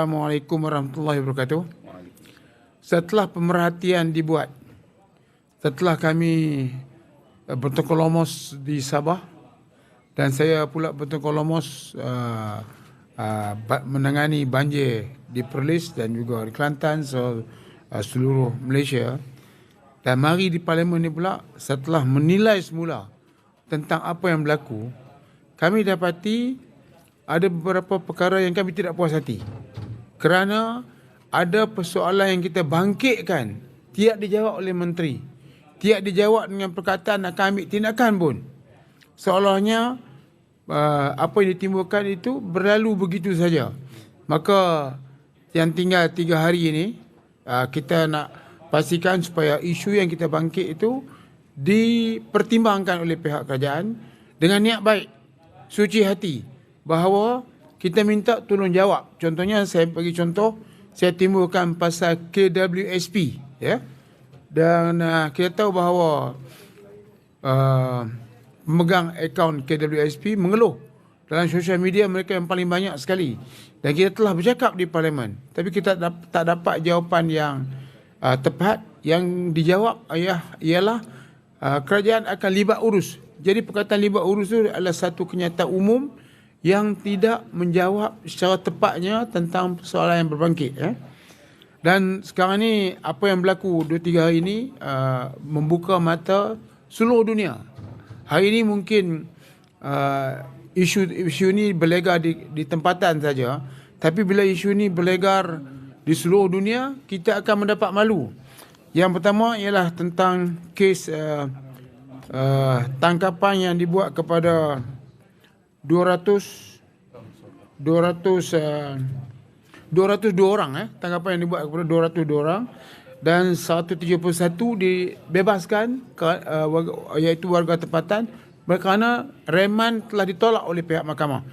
Assalamualaikum warahmatullahi wabarakatuh. Setelah pemerhatian dibuat, setelah kami uh, bertokolomos di Sabah dan saya pula bertokolomos uh, uh, ba- menangani banjir di Perlis dan juga di Kelantan so, uh, seluruh Malaysia. Dan mari di parlimen ni pula setelah menilai semula tentang apa yang berlaku, kami dapati ada beberapa perkara yang kami tidak puas hati kerana ada persoalan yang kita bangkitkan tidak dijawab oleh menteri. Tidak dijawab dengan perkataan akan ambil tindakan pun. Seolahnya uh, apa yang ditimbulkan itu berlalu begitu saja. Maka yang tinggal tiga hari ini uh, kita nak pastikan supaya isu yang kita bangkit itu dipertimbangkan oleh pihak kerajaan dengan niat baik suci hati bahawa kita minta tolong jawab. Contohnya saya bagi contoh saya timbulkan pasal KWSP ya. Dan uh, kita tahu bahawa uh, pemegang akaun KWSP mengeluh dalam sosial media mereka yang paling banyak sekali. Dan kita telah bercakap di parlimen tapi kita tak dapat jawapan yang uh, tepat yang dijawab ayah ialah uh, kerajaan akan libat urus. Jadi perkataan libat urus itu adalah satu kenyataan umum yang tidak menjawab secara tepatnya tentang persoalan yang berbangkit ya. Dan sekarang ni apa yang berlaku 2 3 hari ini uh, membuka mata seluruh dunia. Hari ini mungkin uh, isu isu ini berlegar di di tempatan saja, tapi bila isu ini berlegar di seluruh dunia, kita akan mendapat malu. Yang pertama ialah tentang kes uh, uh, tangkapan yang dibuat kepada 200 200 uh, 202 orang eh tangkapan yang dibuat kepada 202 orang. Dan 171 dibebaskan ke, uh, warga, iaitu warga tempatan kerana reman telah ditolak oleh pihak mahkamah.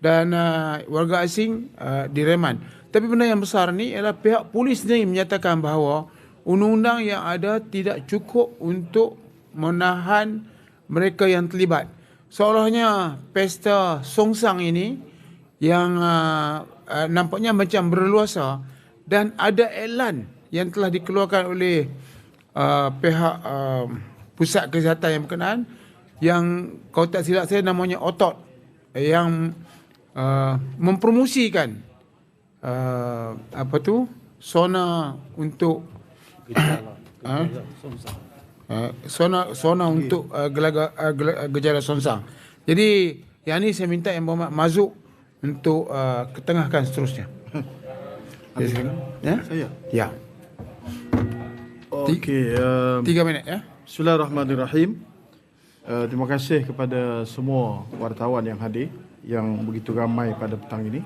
Dan uh, warga asing uh, direman. Tapi benda yang besar ni ialah pihak polis sendiri menyatakan bahawa undang-undang yang ada tidak cukup untuk menahan mereka yang terlibat seolahnya pesta songsang ini yang uh, uh, nampaknya macam berluasa dan ada elan yang telah dikeluarkan oleh uh, pihak uh, pusat kesihatan yang berkenaan yang kau tak silap saya namanya otot yang uh, mempromosikan uh, apa tu sona untuk gejala, gejala songsang Uh, sona sona okay. untuk uh, gelaga, uh, gejala sonsang. Jadi yang ni saya minta yang berhormat Mazuk untuk uh, ketengahkan seterusnya. ya? Saya. Ya. Okey, um, tiga minit ya. Bismillahirrahmanirrahim. Uh, terima kasih kepada semua wartawan yang hadir yang begitu ramai pada petang ini.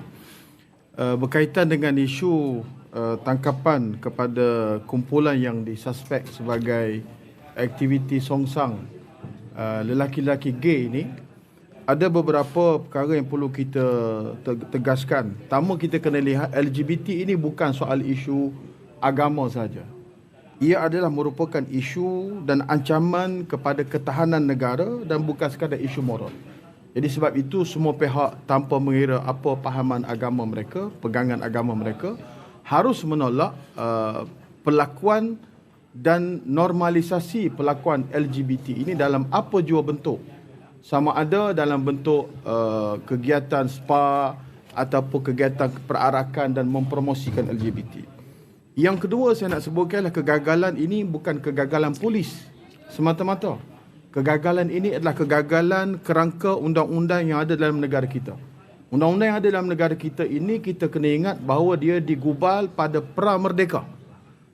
Uh, berkaitan dengan isu uh, tangkapan kepada kumpulan yang disuspek sebagai aktiviti songsang uh, lelaki-lelaki gay ini ada beberapa perkara yang perlu kita tegaskan. Pertama kita kena lihat LGBT ini bukan soal isu agama saja. Ia adalah merupakan isu dan ancaman kepada ketahanan negara dan bukan sekadar isu moral. Jadi sebab itu semua pihak tanpa mengira apa pahaman agama mereka, pegangan agama mereka harus menolak uh, perlakuan dan normalisasi perlakuan LGBT ini dalam apa jua bentuk sama ada dalam bentuk uh, kegiatan spa ataupun kegiatan perarakan dan mempromosikan LGBT. Yang kedua saya nak sebutkan adalah kegagalan ini bukan kegagalan polis semata-mata. Kegagalan ini adalah kegagalan kerangka undang-undang yang ada dalam negara kita. Undang-undang yang ada dalam negara kita ini kita kena ingat bahawa dia digubal pada pra merdeka.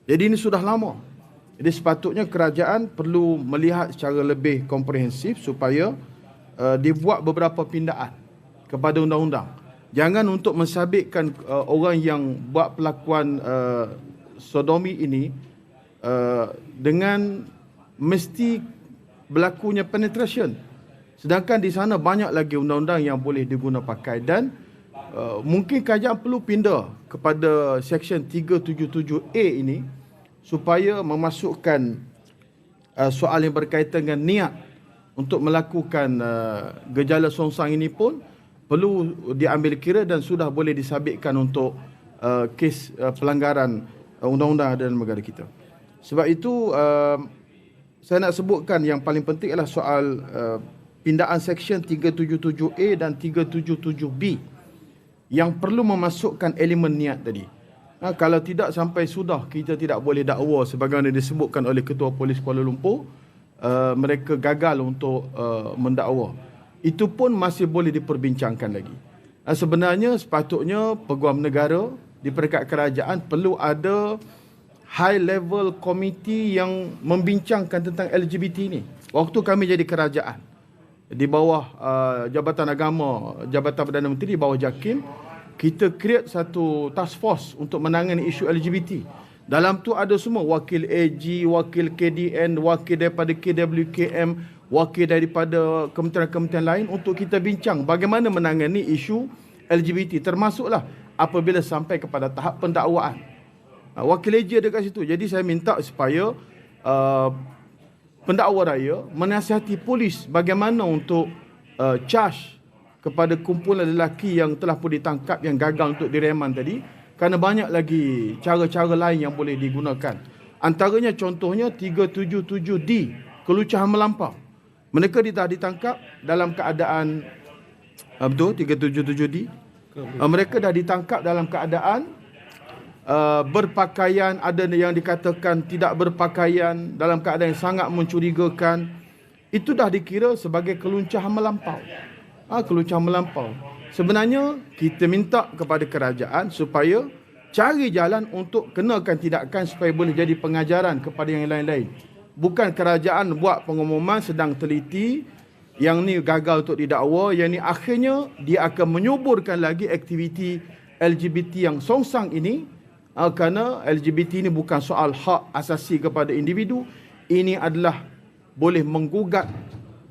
Jadi ini sudah lama. Jadi sepatutnya kerajaan perlu melihat secara lebih komprehensif supaya uh, dibuat beberapa pindaan kepada undang-undang. Jangan untuk mensabitkan uh, orang yang buat pelakuan uh, sodomi ini uh, dengan mesti berlakunya penetration. Sedangkan di sana banyak lagi undang-undang yang boleh diguna pakai dan uh, mungkin kerajaan perlu pindah kepada section 377A ini supaya memasukkan uh, soal yang berkaitan dengan niat untuk melakukan uh, gejala songsang ini pun perlu diambil kira dan sudah boleh disabitkan untuk uh, kes uh, pelanggaran uh, undang-undang dalam negara kita. Sebab itu uh, saya nak sebutkan yang paling penting adalah soal uh, pindaan seksyen 377A dan 377B yang perlu memasukkan elemen niat tadi. Ha, kalau tidak sampai sudah kita tidak boleh dakwa sebagaimana disebutkan oleh Ketua Polis Kuala Lumpur uh, mereka gagal untuk uh, mendakwa. Itu pun masih boleh diperbincangkan lagi. Uh, sebenarnya sepatutnya peguam negara di peringkat kerajaan perlu ada high level committee yang membincangkan tentang LGBT ini. Waktu kami jadi kerajaan di bawah uh, Jabatan Agama, Jabatan Perdana Menteri di bawah JAKIM, kita create satu task force untuk menangani isu LGBT. Dalam tu ada semua wakil AG, wakil KDN, wakil daripada KWKM, wakil daripada kementerian-kementerian lain untuk kita bincang bagaimana menangani isu LGBT termasuklah apabila sampai kepada tahap pendakwaan. Uh, wakil AG ada kat situ. Jadi saya minta supaya uh, pendakwa raya menasihati polis bagaimana untuk uh, charge kepada kumpulan lelaki yang telah pun ditangkap yang gagal untuk direman tadi kerana banyak lagi cara-cara lain yang boleh digunakan. Antaranya contohnya 377D, kelucahan melampau. Mereka dah ditangkap dalam keadaan betul 377D. Uh, mereka dah ditangkap dalam keadaan uh, berpakaian ada yang dikatakan tidak berpakaian dalam keadaan yang sangat mencurigakan. Itu dah dikira sebagai keluncahan melampau ha, kelucahan melampau. Sebenarnya kita minta kepada kerajaan supaya cari jalan untuk kenakan tindakan supaya boleh jadi pengajaran kepada yang lain-lain. Bukan kerajaan buat pengumuman sedang teliti yang ni gagal untuk didakwa, yang ni akhirnya dia akan menyuburkan lagi aktiviti LGBT yang songsang ini ha, kerana LGBT ini bukan soal hak asasi kepada individu, ini adalah boleh menggugat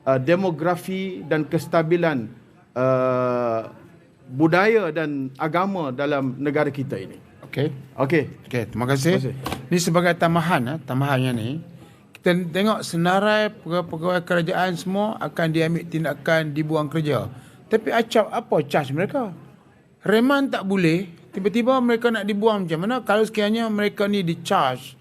uh, demografi dan kestabilan uh, budaya dan agama dalam negara kita ini. Okey. Okey. Okey, terima kasih. Terima kasih. Ni sebagai tambahan, eh, tambahannya ni. Kita tengok senarai pegawai-pegawai kerajaan semua akan diambil tindakan dibuang kerja. Tapi acap apa charge mereka? Reman tak boleh, tiba-tiba mereka nak dibuang macam mana? Kalau sekiranya mereka ni di charge,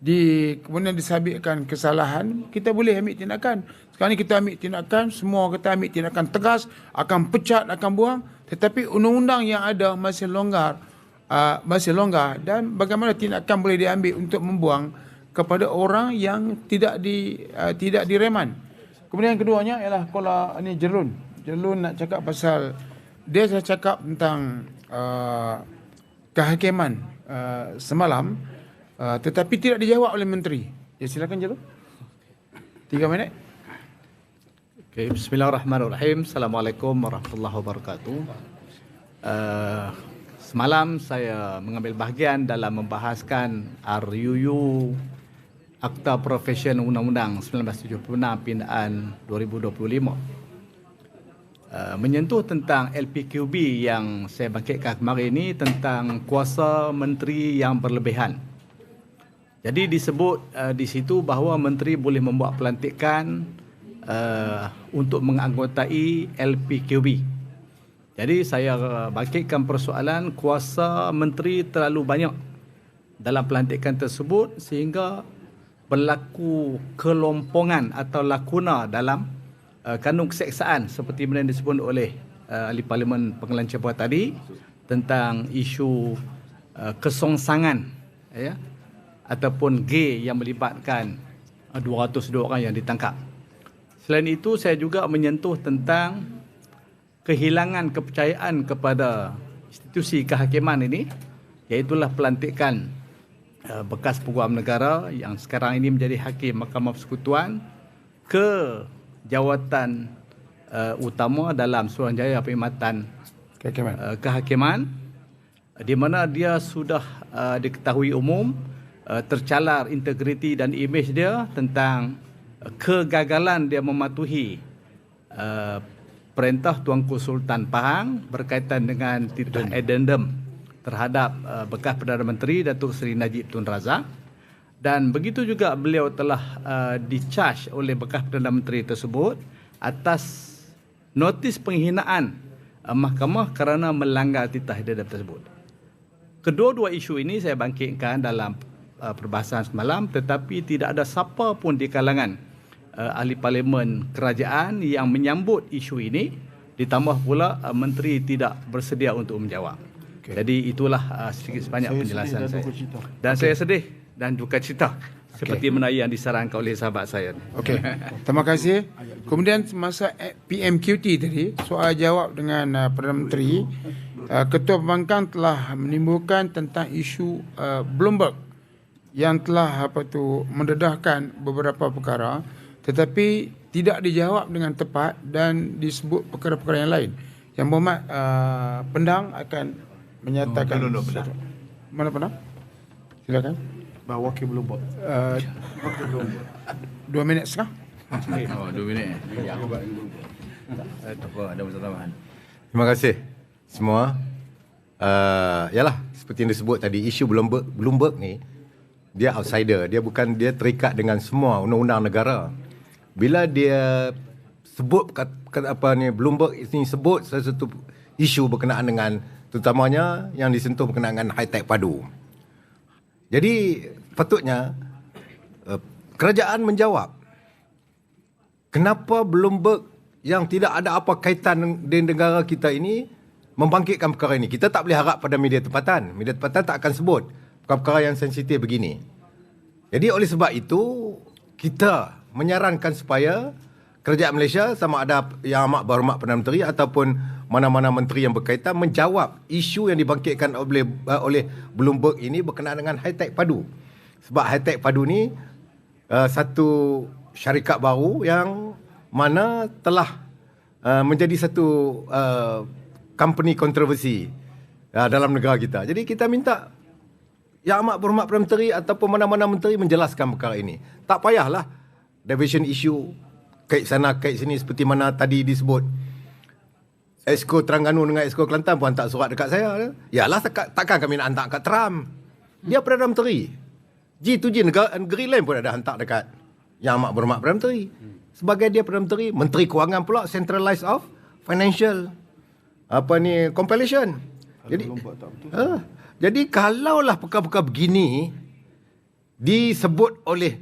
di kemudian disabitkan kesalahan, kita boleh ambil tindakan. Sekarang ni kita ambil tindakan, semua kita ambil tindakan tegas, akan pecat, akan buang. Tetapi undang-undang yang ada masih longgar, uh, masih longgar dan bagaimana tindakan boleh diambil untuk membuang kepada orang yang tidak di uh, tidak direman. Kemudian yang keduanya ialah kalau ini Jerun. Jerun nak cakap pasal dia saya cakap tentang uh, kehakiman uh, semalam uh, tetapi tidak dijawab oleh menteri. Ya silakan Jerun. Tiga minit. Okay, Bismillahirrahmanirrahim. Assalamualaikum warahmatullahi wabarakatuh. Uh, semalam saya mengambil bahagian dalam membahaskan RUU Akta Profesion Undang-Undang 1976 pindaan 2025. Uh, menyentuh tentang LPQB yang saya bangkitkan kemarin ini tentang kuasa menteri yang berlebihan. Jadi disebut uh, di situ bahawa menteri boleh membuat pelantikan uh, untuk menganggotai LPQB. Jadi saya uh, bangkitkan persoalan kuasa menteri terlalu banyak dalam pelantikan tersebut sehingga berlaku kelompongan atau lakuna dalam uh, kandung keseksaan seperti mana yang disebut oleh uh, ahli parlimen pengelancar buat tadi tentang isu uh, kesongsangan ya ataupun gay yang melibatkan uh, 202 orang yang ditangkap. Selain itu saya juga menyentuh tentang kehilangan kepercayaan kepada institusi kehakiman ini iaitulah pelantikan uh, bekas peguam negara yang sekarang ini menjadi hakim Mahkamah Persekutuan ke jawatan uh, utama dalam Suruhanjaya Perkhidmatan Kehakiman. uh, kehakiman di mana dia sudah uh, diketahui umum uh, tercalar integriti dan imej dia tentang kegagalan dia mematuhi uh, perintah Tuanku Sultan Pahang berkaitan dengan titah addendum terhadap uh, bekas Perdana Menteri Datuk Seri Najib Tun Razak dan begitu juga beliau telah uh, dicharge oleh bekas Perdana Menteri tersebut atas notis penghinaan uh, mahkamah kerana melanggar titah addendum tersebut. kedua-dua isu ini saya bangkitkan dalam uh, perbahasan semalam tetapi tidak ada siapa pun di kalangan uh, ahli parlimen kerajaan yang menyambut isu ini ditambah pula uh, menteri tidak bersedia untuk menjawab. Okay. Jadi itulah uh, sedikit sebanyak Saya penjelasan saya. Dan okay. saya sedih dan duka cita seperti mana yang disarankan oleh sahabat saya. Okey. Terima kasih. Kemudian masa PMQT tadi, soal jawab dengan uh, Perdana Menteri, uh, Ketua Pembangkang telah menimbulkan tentang isu uh, Bloomberg yang telah apa tu mendedahkan beberapa perkara tetapi tidak dijawab dengan tepat dan disebut perkara-perkara yang lain. Yang berhormat uh, Pendang akan menyatakan Oh, duduk, sesuatu. Mana Pendang? Silakan. Bahawa wakil belum buat. Uh, dua minit setengah. Oh, dua minit. Ya, aku buat. Tak apa, ada masalah tambahan. Terima kasih semua. Uh, yalah, seperti yang disebut tadi, isu Bloomberg, Bloomberg ni, dia outsider. Dia bukan, dia terikat dengan semua undang-undang negara. Bila dia sebut, kat, kat, apa ni, Bloomberg ini sebut sesuatu isu berkenaan dengan, terutamanya yang disentuh berkenaan dengan high-tech padu. Jadi, patutnya, uh, kerajaan menjawab kenapa Bloomberg yang tidak ada apa kaitan dengan negara kita ini membangkitkan perkara ini. Kita tak boleh harap pada media tempatan. Media tempatan tak akan sebut perkara-perkara yang sensitif begini. Jadi oleh sebab itu, kita menyarankan supaya kerajaan Malaysia sama ada yang amat berhormat Perdana Menteri ataupun mana-mana menteri yang berkaitan menjawab isu yang dibangkitkan oleh uh, oleh Bloomberg ini berkenaan dengan high-tech padu. Sebab high-tech padu ni uh, satu syarikat baru yang mana telah uh, menjadi satu uh, company kontroversi uh, dalam negara kita. Jadi kita minta yang amat berhormat Perdana Menteri ataupun mana-mana menteri menjelaskan perkara ini. Tak payahlah diversion issue kait sana kait sini seperti mana tadi disebut. Esko Terengganu dengan Esko Kelantan pun hantar surat dekat saya. Yalah tak, takkan kami nak hantar kat Trump. Dia Perdana Menteri. G2G negara, negeri lain pun ada hantar dekat yang amat berhormat Perdana Menteri. Sebagai dia Perdana Menteri, Menteri Kewangan pula centralized of financial apa ni compilation. Jadi uh, jadi kalaulah perkara-perkara begini disebut oleh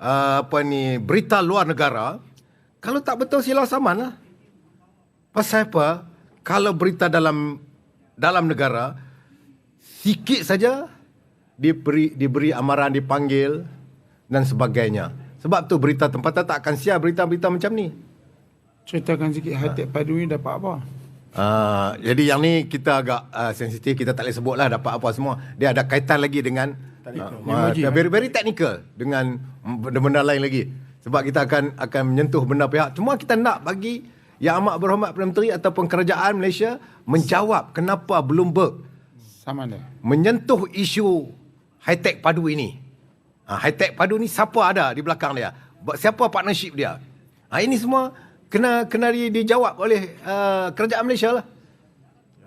uh, apa ni berita luar negara, kalau tak betul sila saman lah. Pasal apa? Kalau berita dalam dalam negara sikit saja diberi diberi amaran dipanggil dan sebagainya. Sebab tu berita tempatan tak akan siar berita-berita macam ni. Ceritakan sikit high-tech padu ni dapat apa? Uh, jadi yang ni kita agak uh, sensitif kita tak boleh sebut lah dapat apa semua. Dia ada kaitan lagi dengan uh, uh, very very technical dengan benda-benda lain lagi. Sebab kita akan akan menyentuh benda pihak. Cuma kita nak bagi yang amat berhormat Perdana Menteri ataupun kerajaan Malaysia menjawab kenapa Bloomberg Sama dia. menyentuh isu high-tech padu ini. Ha, high-tech padu ni siapa ada di belakang dia? Siapa partnership dia? Ha, ini semua kena kena di, dijawab oleh uh, kerajaan Malaysia lah.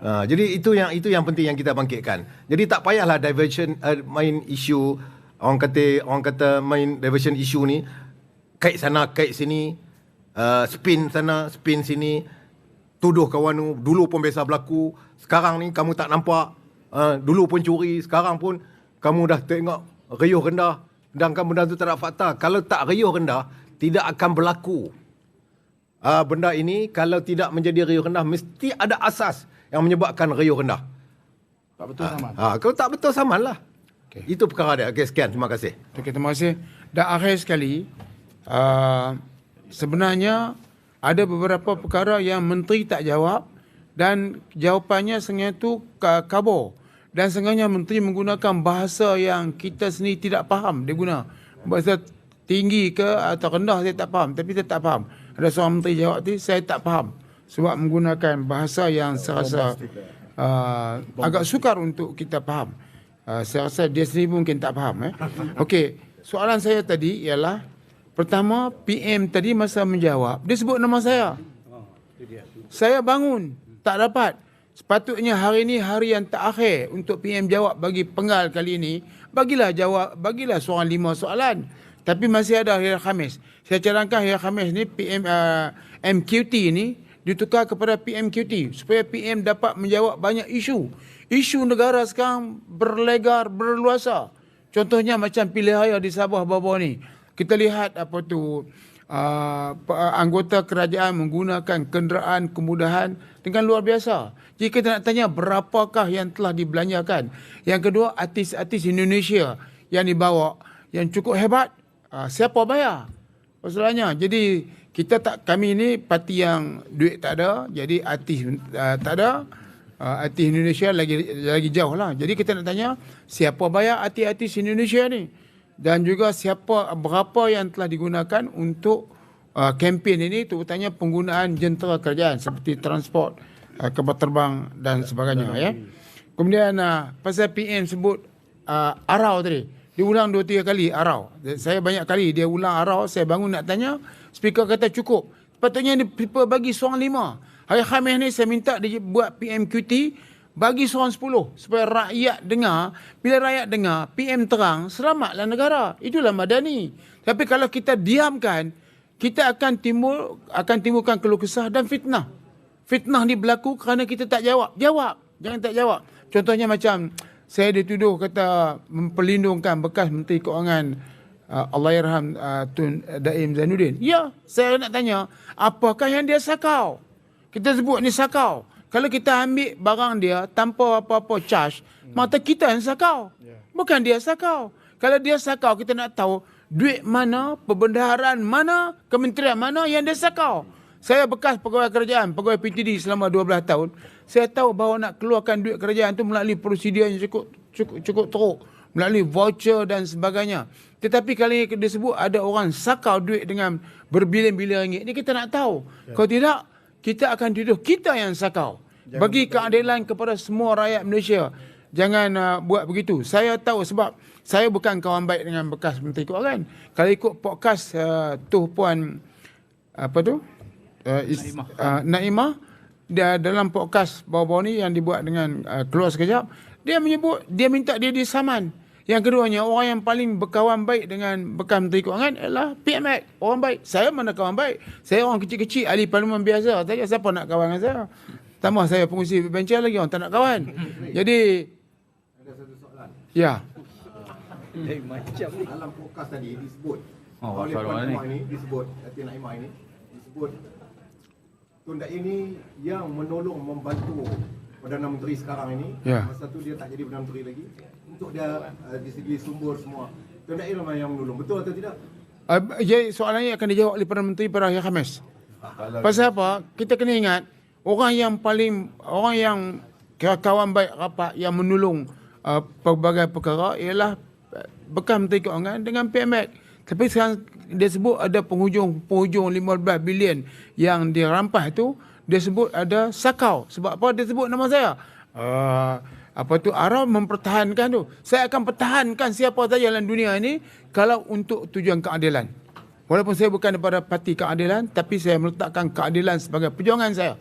Ha, jadi itu yang itu yang penting yang kita bangkitkan. Jadi tak payahlah diversion uh, main isu orang kata orang kata main diversion isu ni kait sana kait sini uh, spin sana spin sini tuduh kawan tu dulu pun biasa berlaku sekarang ni kamu tak nampak uh, dulu pun curi sekarang pun kamu dah tengok riuh rendah dan kamu benda tu tak ada fakta. Kalau tak riuh rendah tidak akan berlaku. Uh, benda ini kalau tidak menjadi riuh rendah mesti ada asas yang menyebabkan riuh rendah Tak betul sama. ha, kalau tak betul samanlah okay. itu perkara dia okay, sekian terima kasih Okey, terima kasih. Dan akhir sekali, uh, sebenarnya ada beberapa perkara yang menteri tak jawab dan jawapannya sengaja tu ka- kabur. Dan sengaja menteri menggunakan bahasa yang kita sendiri tidak faham dia guna. Bahasa tinggi ke atau rendah saya tak faham. Tapi saya tak faham. Ada seorang menteri jawab tu, saya tak faham. Sebab menggunakan bahasa yang saya rasa uh, agak sukar untuk kita faham. Uh, saya rasa dia sendiri mungkin tak faham. Eh? Okey, soalan saya tadi ialah pertama PM tadi masa menjawab dia sebut nama saya. Saya bangun tak dapat. Sepatutnya hari ini hari yang terakhir untuk PM jawab bagi penggal kali ini. Bagilah jawab, bagilah seorang lima soalan. Tapi masih ada hari Khamis. Saya cadangkan hari Khamis ni PM uh, MQT ni ditukar kepada PMQT supaya PM dapat menjawab banyak isu. Isu negara sekarang berlegar, berluasa. Contohnya macam pilihan raya di Sabah bawah ni. Kita lihat apa tu uh, anggota kerajaan menggunakan kenderaan kemudahan dengan luar biasa. Jika kita nak tanya berapakah yang telah dibelanjakan. Yang kedua artis-artis Indonesia yang dibawa yang cukup hebat. Uh, siapa bayar? Masalahnya. Jadi kita tak kami ni parti yang duit tak ada. Jadi artis uh, tak ada. Uh, artis Indonesia lagi lagi jauh lah. Jadi kita nak tanya siapa bayar artis-artis Indonesia ni? Dan juga siapa berapa yang telah digunakan untuk uh, kempen ini terutamanya penggunaan jentera kerajaan seperti transport, uh, kapal terbang dan sebagainya ya. Kemudian uh, pasal PM sebut uh, arau tadi. Dia ulang dua tiga kali arau. Saya banyak kali dia ulang arau, saya bangun nak tanya, speaker kata cukup. Sepatutnya dia bagi seorang lima. Hari Khamis ni saya minta dia buat PMQT bagi seorang sepuluh. Supaya rakyat dengar bila rakyat dengar PM terang selamatlah negara. Itulah madani. Tapi kalau kita diamkan kita akan timbul akan timbulkan keluh kesah dan fitnah. Fitnah ni berlaku kerana kita tak jawab. Jawab. Jangan tak jawab. Contohnya macam saya dituduh kata memperlindungkan bekas menteri keuangan uh, Allahyarham uh, Tun Daim Zainuddin ya saya nak tanya apakah yang dia sakau kita sebut ni sakau kalau kita ambil barang dia tanpa apa-apa charge, hmm. mata kita yang sakau. Yeah. Bukan dia sakau. Kalau dia sakau, kita nak tahu duit mana, perbendaharaan mana, kementerian mana yang dia sakau. Saya bekas pegawai kerajaan, pegawai PTD selama 12 tahun. Saya tahu bahawa nak keluarkan duit kerajaan itu melalui prosedur yang cukup cukup cukup teruk. Melalui voucher dan sebagainya. Tetapi kalau yang disebut ada orang sakau duit dengan berbilion-bilion ringgit, ini kita nak tahu. Yeah. Kalau tidak, kita akan tuduh kita yang sakau. Jangan Bagi keadilan kepada semua rakyat Malaysia. Jangan uh, buat begitu. Saya tahu sebab saya bukan kawan baik dengan bekas Menteri Keuangan. Kalau ikut podcast uh, tu puan apa tu? Uh, is, Naimah. Uh, Naimah dia dalam podcast bawah-bawah ni yang dibuat dengan uh, keluar sekejap, dia menyebut dia minta dia disaman. Yang keduanya, orang yang paling berkawan baik dengan bekas Menteri Keuangan adalah PMX. Orang baik. Saya mana kawan baik? Saya orang kecil-kecil, ahli parlimen biasa. Saya siapa nak kawan dengan saya? Tambah saya pengusi bencher lagi orang tak nak kawan. Jadi ada satu soalan. Ya. Eh macam ni dalam podcast tadi disebut. Oh, oleh Puan ni. ini disebut Datin Naimah ini disebut Tunda ini yang menolong membantu Perdana Menteri sekarang ini. Ya. Masa tu dia tak jadi Perdana Menteri lagi. Untuk dia uh, di segi sumber semua. Tunda ini yang menolong. Betul atau tidak? Uh, jadi soalannya akan dijawab oleh Perdana Menteri pada hari Khamis. Pasal apa? Kita kena ingat orang yang paling orang yang kawan baik rapat yang menolong uh, pelbagai perkara ialah uh, bekas Menteri Keuangan dengan PMX. Tapi sekarang dia sebut ada penghujung penghujung 15 bilion yang dirampas tu dia sebut ada sakau. Sebab apa dia sebut nama saya? Uh, apa tu Arab mempertahankan tu. Saya akan pertahankan siapa saja dalam dunia ini kalau untuk tujuan keadilan. Walaupun saya bukan daripada parti keadilan tapi saya meletakkan keadilan sebagai perjuangan saya.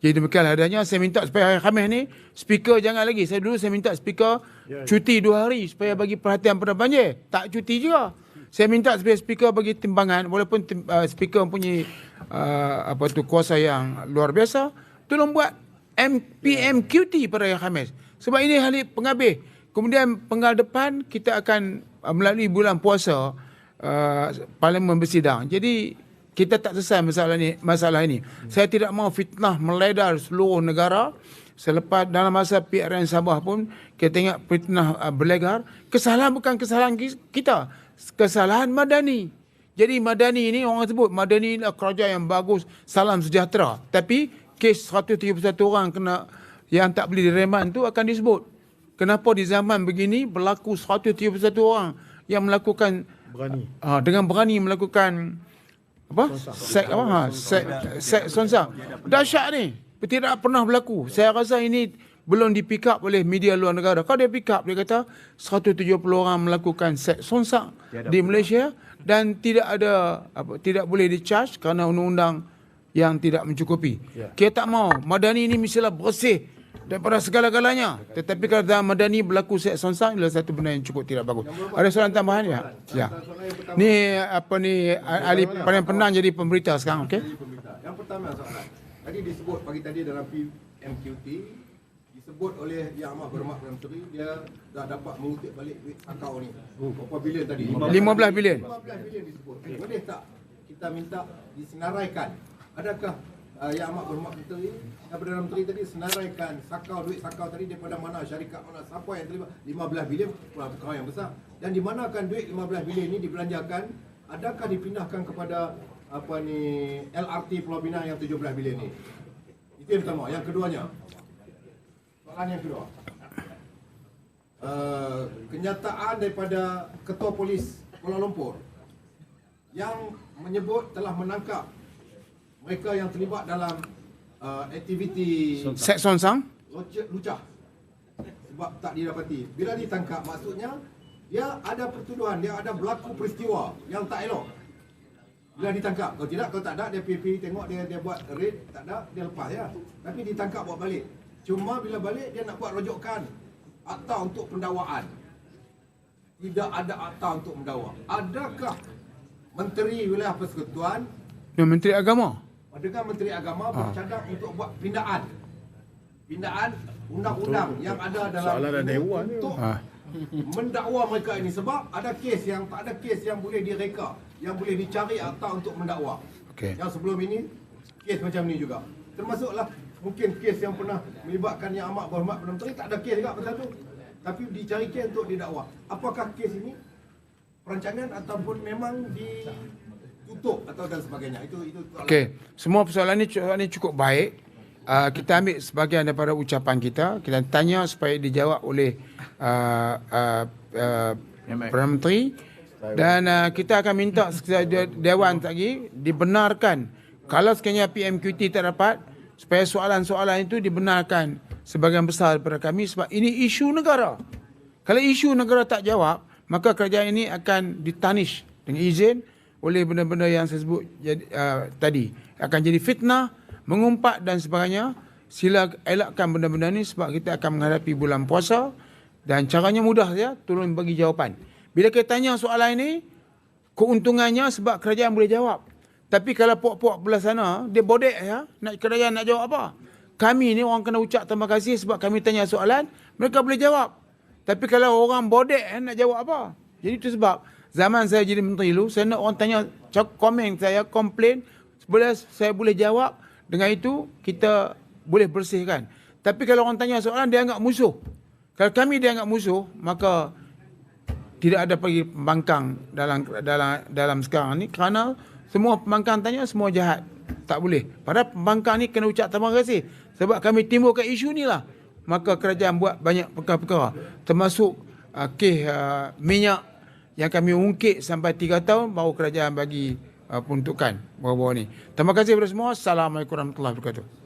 Jadi demikianlah adanya saya minta supaya hari Khamis ni speaker jangan lagi. Saya dulu saya minta speaker ya, ya. cuti dua hari supaya bagi perhatian pada banjir. Tak cuti juga. Saya minta supaya speaker bagi timbangan walaupun tim, uh, speaker mempunyai uh, apa tu kuasa yang luar biasa. Tolong buat MPMQT pada hari Khamis. Sebab ini hari penghabis. Kemudian penggal depan kita akan uh, melalui bulan puasa uh, parlimen bersidang. Jadi kita tak selesai masalah ini. Masalah ini. Hmm. Saya tidak mau fitnah meledar seluruh negara. Selepas dalam masa PRN Sabah pun kita tengok fitnah uh, berlegar. Kesalahan bukan kesalahan kita. Kesalahan Madani. Jadi Madani ini orang sebut Madani adalah kerajaan yang bagus. Salam sejahtera. Tapi kes 131 orang kena yang tak boleh direman tu akan disebut. Kenapa di zaman begini berlaku 131 orang yang melakukan berani. Uh, dengan berani melakukan apa? Sek apa? Ha, sek sek sonsa. Dahsyat ni. Tidak pernah berlaku. Saya rasa ini belum di pick up oleh media luar negara. Kalau dia pick up, dia kata 170 orang melakukan seks sonsak di Malaysia dan tidak ada apa, tidak boleh di charge kerana undang-undang yang tidak mencukupi. Ya. Kita tak mau. Madani ini mestilah bersih daripada segala-galanya. Tetapi kalau dalam madani berlaku seks sonsak adalah satu benda yang cukup tidak bagus. Ada soalan tambahan ya? Ya. Ni apa ni ahli paling pernah jadi pemberita sekarang, okey? Yang pertama soalan. Tadi disebut pagi tadi dalam PMQT disebut oleh Yang Amat Berhormat Perdana Menteri dia dah dapat mengutip balik duit akau ni. Berapa bilion tadi? 15 bilion. 15 bilion disebut. Boleh tak kita minta disenaraikan? Adakah uh, Yang Amat Berhormat Menteri dan Perdana Menteri tadi? Senaraikan sakau duit sakau tadi daripada mana syarikat mana. Siapa yang terlibat? 15 bilion. Pula perkara yang besar. Dan di manakan duit 15 bilion ini dibelanjakan adakah dipindahkan kepada apa ni LRT Pulau Pinang yang 17 bilion ni? Itu yang pertama. Yang keduanya? Soalan yang kedua. Uh, kenyataan daripada ketua polis Kuala Lumpur yang menyebut telah menangkap mereka yang terlibat dalam uh, aktiviti Set Sonsang. lucah, lucah sebab tak didapati. Bila ditangkap maksudnya dia ada pertuduhan, dia ada berlaku peristiwa yang tak elok. Bila ditangkap, kalau tidak, kalau tak ada dia pergi tengok dia dia buat raid, tak ada dia lepas ya. Tapi ditangkap bawa balik. Cuma bila balik dia nak buat rujukan akta untuk pendakwaan. Tidak ada akta untuk mendakwa. Adakah Menteri Wilayah Persekutuan Dan Menteri Agama. Adakah Menteri Agama bercadang untuk buat pindaan? Pindaan undang-undang yang ada dalam Soalan ada dewan untuk Ah. mendakwa mereka ini sebab ada kes yang tak ada kes yang boleh direka, yang boleh dicari akta untuk mendakwa. Okey. Yang sebelum ini kes macam ni juga. Termasuklah mungkin kes yang pernah melibatkan yang amat berhormat Perdana Menteri tak ada kes juga pasal tu. Tapi dicari kes untuk didakwa. Apakah kes ini perancangan ataupun memang ditutup atau dan sebagainya. Itu itu. Okey, semua persoalan ni soalan ni cukup baik. Uh, kita ambil sebahagian daripada ucapan kita. Kita tanya supaya dijawab oleh uh, uh, uh, Perdana Menteri. Dan uh, kita akan minta Dewan lagi dibenarkan. Kalau sekiranya PMQT tak dapat, supaya soalan-soalan itu dibenarkan sebagian besar daripada kami sebab ini isu negara. Kalau isu negara tak jawab, maka kerajaan ini akan ditanish dengan izin oleh benda-benda yang saya sebut jadi, uh, tadi. Akan jadi fitnah, mengumpat dan sebagainya. Sila elakkan benda-benda ni sebab kita akan menghadapi bulan puasa dan caranya mudah saja, turun bagi jawapan. Bila kita tanya soalan ini, keuntungannya sebab kerajaan boleh jawab. Tapi kalau puak-puak belah sana, dia bodek ya, nak kerajaan nak jawab apa? Kami ni orang kena ucap terima kasih sebab kami tanya soalan, mereka boleh jawab. Tapi kalau orang bodek eh, nak jawab apa? Jadi itu sebab zaman saya jadi menteri dulu, saya nak orang tanya cak- komen saya, komplain, boleh saya boleh jawab. Dengan itu kita boleh bersihkan. Tapi kalau orang tanya soalan dia anggap musuh. Kalau kami dia anggap musuh, maka tidak ada pergi pembangkang dalam dalam dalam sekarang ni kerana semua pembangkang tanya semua jahat. Tak boleh. Padahal pembangkang ni kena ucap terima kasih sebab kami timbulkan isu ni lah. Maka kerajaan buat banyak perkara-perkara termasuk uh, kes uh, minyak yang kami ungkit sampai 3 tahun baru kerajaan bagi uh, peruntukan baru-baru ni. Terima kasih kepada semua. Assalamualaikum warahmatullahi wabarakatuh.